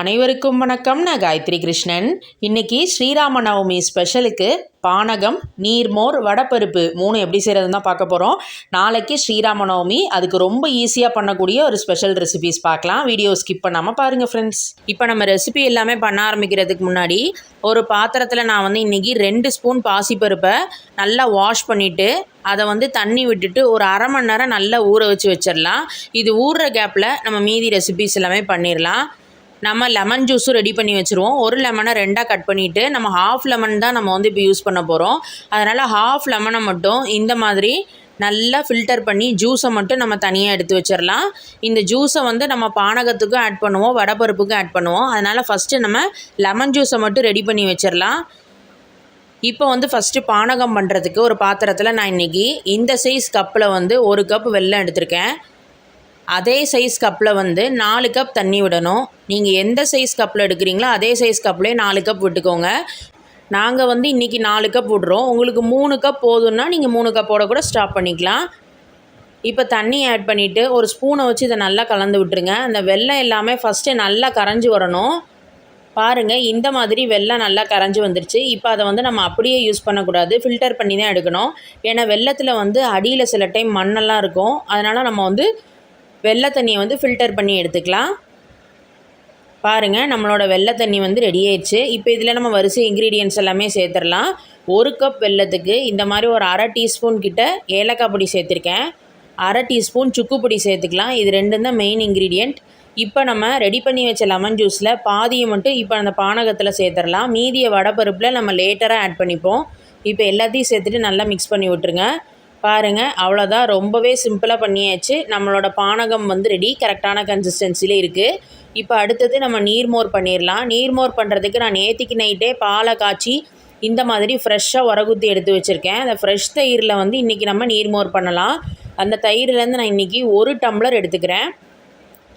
அனைவருக்கும் வணக்கம். நான் காயத்ரி கிருஷ்ணன். இன்னைக்கு ஸ்ரீராம நவமி ஸ்பெஷலுக்கு பானகம் நீர்மோர் வடப்பருப்பு மூணு எப்படி செய்கிறதுன்னு தான் பார்க்க போகிறோம் நாளைக்கு ஸ்ரீராம நவமி அதுக்கு ரொம்ப ஈஸியாக பண்ணக்கூடிய ஒரு ஸ்பெஷல் ரெசிபிஸ் பார்க்கலாம். வீடியோ ஸ்கிப் பண்ணாமல் பாருங்கள் ஃப்ரெண்ட்ஸ் இப்போ நம்ம ரெசிபி எல்லாமே பண்ண ஆரம்பிக்கிறதுக்கு முன்னாடி ஒரு பாத்திரத்தில் நான் வந்து இன்றைக்கி ரெண்டு ஸ்பூன் பாசிப்பருப்பை நல்லா வாஷ் பண்ணிவிட்டு அதை வந்து தண்ணி விட்டுட்டு ஒரு அரை மணி நேரம் நல்லா ஊற வச்சு வச்சிடலாம். இது ஊறுற கேப்பில் நம்ம மீதி ரெசிபிஸ் எல்லாமே பண்ணிடலாம். நம்ம லெமன் ஜூஸும் ரெடி பண்ணி வச்சுருவோம். ஒரு லெமனை ரெண்டாக கட் பண்ணிவிட்டு நம்ம ஹாஃப் லெமன் தான் நம்ம வந்து இப்போ யூஸ் பண்ண போகிறோம் அதனால் ஹாஃப் லெமனை மட்டும் இந்த மாதிரி நல்லா ஃபில்டர் பண்ணி ஜூஸை மட்டும் நம்ம தனியாக எடுத்து வச்சிடலாம் இந்த ஜூஸை வந்து நம்ம பானகத்துக்கும் ஆட் பண்ணுவோம் வடப்பருப்புக்கும் ஆட் பண்ணுவோம். அதனால் ஃபஸ்ட்டு நம்ம லெமன் ஜூஸை மட்டும் ரெடி பண்ணி வச்சிடலாம் இப்போ வந்து ஃபஸ்ட்டு பானகம் பண்ணுறதுக்கு ஒரு பாத்திரத்தில் நான் இன்றைக்கி இந்த சைஸ் கப்பில் வந்து ஒரு கப் வெல்லம் எடுத்திருக்கேன். அதே சைஸ் கப்பில் வந்து நாலு கப் தண்ணி விடணும். நீங்கள் எந்த சைஸ் கப்பில் எடுக்கிறீங்களோ அதே சைஸ் கப்லேயே நாலு கப் விட்டுக்கோங்க. நாங்கள் வந்து இன்றைக்கி நாலு கப் விட்றோம். உங்களுக்கு மூணு கப் போதும்னா நீங்கள் மூணு கப்போட கூட ஸ்டாப் பண்ணிக்கலாம். இப்போ தண்ணி ஆட் பண்ணிவிட்டு ஒரு ஸ்பூனை வச்சு இதை நல்லா கலந்து விட்டுருங்க. அந்த வெள்ளம் எல்லாமே ஃபஸ்ட்டு நல்லா கரைஞ்சி வரணும். பாருங்கள் இந்த மாதிரி வெள்ளம் நல்லா கரைஞ்சி வந்துருச்சு. இப்போ அதை வந்து நம்ம அப்படியே யூஸ் பண்ணக்கூடாது. ஃபில்டர் பண்ணி தான் எடுக்கணும். ஏன்னா வெள்ளத்தில் வந்து அடியில் சில டைம் மண்ணெல்லாம் இருக்கும். அதனால் நம்ம வந்து வெள்ளை தண்ணியை வந்து ஃபில்டர் பண்ணி எடுத்துக்கலாம். பாருங்கள் நம்மளோட வெள்ளை தண்ணி வந்து ரெடி ஆயிடுச்சு. இப்போ இதில் நம்ம வரிசை இன்க்ரீடியன்ஸ் எல்லாமே சேர்த்துடலாம். ஒரு கப் வெள்ளத்துக்கு இந்த மாதிரி ஒரு அரை டீஸ்பூன் கிட்ட ஏலக்காய் பொடி சேர்த்துருக்கேன். அரை டீஸ்பூன் சுக்கு பொடி சேர்த்துக்கலாம். இது ரெண்டும் தான் மெயின் இன்க்ரீடியண்ட் இப்போ நம்ம ரெடி பண்ணி வச்ச லெமன் ஜூஸில் பாதியை மட்டும் இப்போ அந்த பானகத்தில் சேர்த்துடலாம். மீதியை வடப்பருப்பில் நம்ம லேட்டராக ஆட் பண்ணிப்போம். இப்போ எல்லாத்தையும் சேர்த்துட்டு நல்லா மிக்ஸ் பண்ணி விட்டுருங்க. பாருங்கள் அவ்வளோதான் ரொம்பவே சிம்பிளாக பண்ணியாச்சு. நம்மளோட பானகம் வந்து ரெடி கரெக்டான கன்சிஸ்டன்சியில் இருக்குது இப்போ அடுத்தது நம்ம நீர்மோர் பண்ணிடலாம் நீர்மோர் பண்ணுறதுக்கு நான் நேற்றுக்கு நைட்டே பாலை காய்ச்சி இந்த மாதிரி ஃப்ரெஷ்ஷாக உரகுத்தி எடுத்து வச்சுருக்கேன். அந்த ஃப்ரெஷ் தயிரில் வந்து இன்றைக்கி நம்ம நீர்மோர் பண்ணலாம். அந்த தயிர்லேருந்து நான் இன்றைக்கி ஒரு டம்ளர் எடுத்துக்கிறேன்.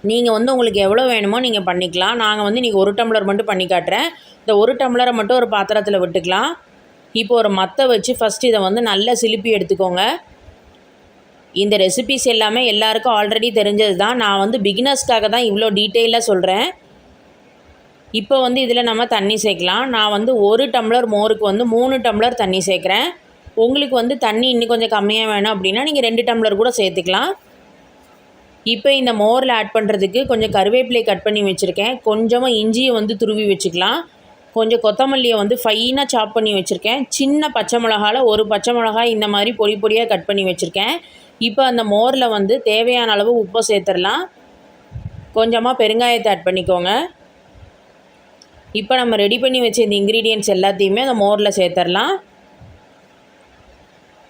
நீங்கள் வந்து உங்களுக்கு எவ்வளோ வேணுமோ நீங்கள் பண்ணிக்கலாம். நாங்கள் வந்து இன்றைக்கி ஒரு டம்ளர் மட்டும் பண்ணி காட்டுறேன். இந்த ஒரு டம்ளரை மட்டும் ஒரு பாத்திரத்தில் விட்டுக்கலாம். இப்போ ஒரு மத்தை வச்சு ஃபஸ்ட் இதை வந்து நல்லா சிலுப்பி எடுத்துக்கோங்க. இந்த ரெசிபிஸ் எல்லாமே எல்லாருக்கும் ஆல்ரெடி தெரிஞ்சது தான் நான் வந்து பிகினர்ஸ்க்காக தான் இவ்வளோ டீட்டெயிலாக சொல்கிறேன் இப்போ வந்து இதில் நம்ம தண்ணி சேர்க்கலாம். நான் வந்து ஒரு டம்ளர் மோருக்கு வந்து மூணு டம்ளர் தண்ணி சேர்க்குறேன். உங்களுக்கு வந்து தண்ணி இன்னும் கொஞ்சம் கம்மியாக வேணும் அப்படின்னா நீங்கள் ரெண்டு டம்ளர் கூட சேர்த்துக்கலாம். இப்போ இந்த மோரில் ஆட் பண்ணுறதுக்கு கொஞ்சம் கருவேப்பிலை கட் பண்ணி வச்சுருக்கேன். கொஞ்சமாக இஞ்சியை வந்து துருவி வச்சுக்கலாம். கொஞ்சம் கொத்தமல்லியை வந்து ஃபைனாக சாப் பண்ணி வச்சுருக்கேன். சின்ன பச்சை மிளகாவில் ஒரு பச்சை மிளகாய் இந்த மாதிரி பொடி பொடியாக கட் பண்ணி வச்சுருக்கேன். இப்போ அந்த மோரில் வந்து தேவையான அளவு உப்பை சேர்த்துடலாம். கொஞ்சமாக பெருங்காயத்தை ஆட் பண்ணிக்கோங்க. இப்போ நம்ம ரெடி பண்ணி வச்ச இந்த இன்க்ரீடியன்ட்ஸ் எல்லாத்தையுமே அந்த மோரில் சேர்த்துடலாம்.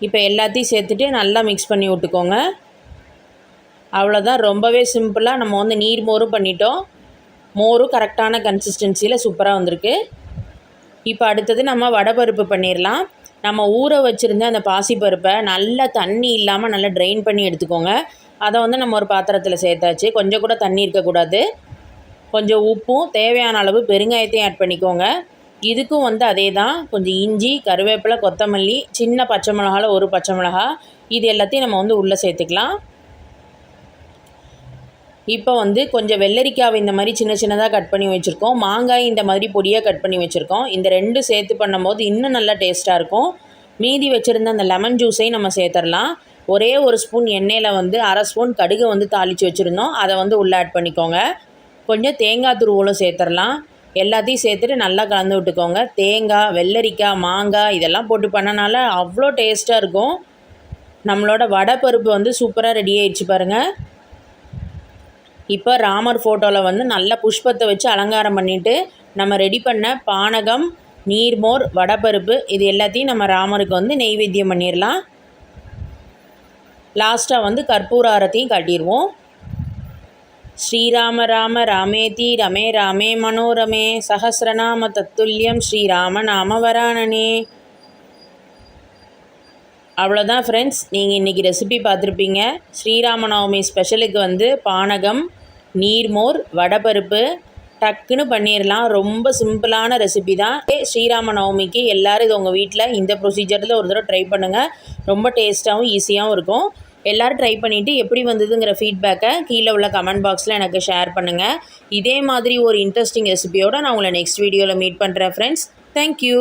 இப்போ எல்லாத்தையும் சேர்த்துட்டு நல்லா மிக்ஸ் பண்ணி விட்டுக்கோங்க. அவ்வளோதான் ரொம்பவே சிம்பிளாக நம்ம வந்து நீர் மோரும் பண்ணிட்டோம். மோரும் கரெக்டான கன்சிஸ்டன்சியில் சூப்பராக வந்திருக்கு. இப்போ அடுத்தது நம்ம வடைப்பருப்பு பண்ணிடலாம் நம்ம ஊற வச்சுருந்த அந்த பாசிப்பருப்பை நல்லா தண்ணி இல்லாமல் நல்லா ட்ரைன் பண்ணி எடுத்துக்கோங்க. அதை வந்து நம்ம ஒரு பாத்திரத்தில் சேர்த்தாச்சு. கொஞ்சம் கூட தண்ணி இருக்கக்கூடாது. கொஞ்சம் உப்பும் தேவையான அளவு பெருங்காயத்தையும் ஆட் பண்ணிக்கோங்க. இதுக்கும் வந்து அதே தான் கொஞ்சம் இஞ்சி கருவேப்பிலை கொத்தமல்லி சின்ன பச்சை மிளகாவில் ஒரு பச்சை மிளகா. இது எல்லாத்தையும் நம்ம வந்து உள்ளே சேர்த்துக்கலாம். இப்போ வந்து கொஞ்சம் வெள்ளரிக்காவை இந்த மாதிரி சின்ன சின்னதாக கட் பண்ணி வச்சுருக்கோம். மாங்காய் இந்த மாதிரி பொடியாக கட் பண்ணி வச்சுருக்கோம். இந்த ரெண்டு சேர்த்து பண்ணும்போது இன்னும் நல்லா டேஸ்ட்டாக இருக்கும். மீதி வச்சுருந்த அந்த லெமன் ஜூஸையும் நம்ம சேர்த்துடலாம் ஒரே ஒரு ஸ்பூன் எண்ணெயில் வந்து அரை ஸ்பூன் கடுகு வந்து தாளித்து வச்சுருந்தோம். அதை வந்து உள்ளே ஆட் பண்ணிக்கோங்க. கொஞ்சம் தேங்காய் துருவலும் சேர்த்துடலாம் எல்லாத்தையும் சேர்த்துட்டு நல்லா கலந்து விட்டுக்கோங்க. தேங்காய் வெள்ளரிக்காய் மாங்காய் இதெல்லாம் போட்டு பண்ணனால அவ்வளோ டேஸ்ட்டாக இருக்கும். நம்மளோட வடை பருப்பு வந்து சூப்பராக ரெடி ஆயிடுச்சு பாருங்கள் இப்போ ராமர் ஃபோட்டோவில் வந்து நல்ல புஷ்பத்தை வச்சு அலங்காரம் பண்ணிவிட்டு நம்ம ரெடி பண்ண பானகம் நீர்மோர் வடப்பருப்பு இது எல்லாத்தையும் நம்ம ராமருக்கு வந்து நெய்வேத்தியம் பண்ணிடலாம் லாஸ்ட்டாக வந்து கற்பூர ஆரத்தையும் காட்டிடுவோம் ஸ்ரீராம ராம ராமேதி ரமே ராமே மனோரமே சஹசிரநாம தத்துல்யம் ஸ்ரீராம நாம வராணனே. அவ்வளோதான் ஃப்ரெண்ட்ஸ் நீங்கள் இன்றைக்கி ரெசிபி பார்த்துருப்பீங்க. ஸ்ரீராமநவமி ஸ்பெஷலுக்கு வந்து பானகம் நீர்மோர் வடைப்பருப்பு டக்குன்னு பண்ணிடலாம் ரொம்ப சிம்பிளான ரெசிபி தான். ஸ்ரீராம நவமிக்கு எல்லோரும் இது உங்கள் வீட்டில் இந்த ப்ரொசீஜரில் ஒரு தடவை ட்ரை பண்ணுங்கள் ரொம்ப டேஸ்ட்டாகவும் ஈஸியாகவும் இருக்கும். எல்லோரும் ட்ரை பண்ணிவிட்டு எப்படி வந்ததுங்கிற ஃபீட்பேக்கை கீழே உள்ள கமெண்ட் பாக்ஸில் எனக்கு ஷேர் பண்ணுங்கள் இதே மாதிரி ஒரு இன்ட்ரெஸ்டிங் ரெசிபியோடு நான் உங்களை நெக்ஸ்ட் வீடியோவில் மீட் பண்ணுறேன் ஃப்ரெண்ட்ஸ் தேங்க்யூ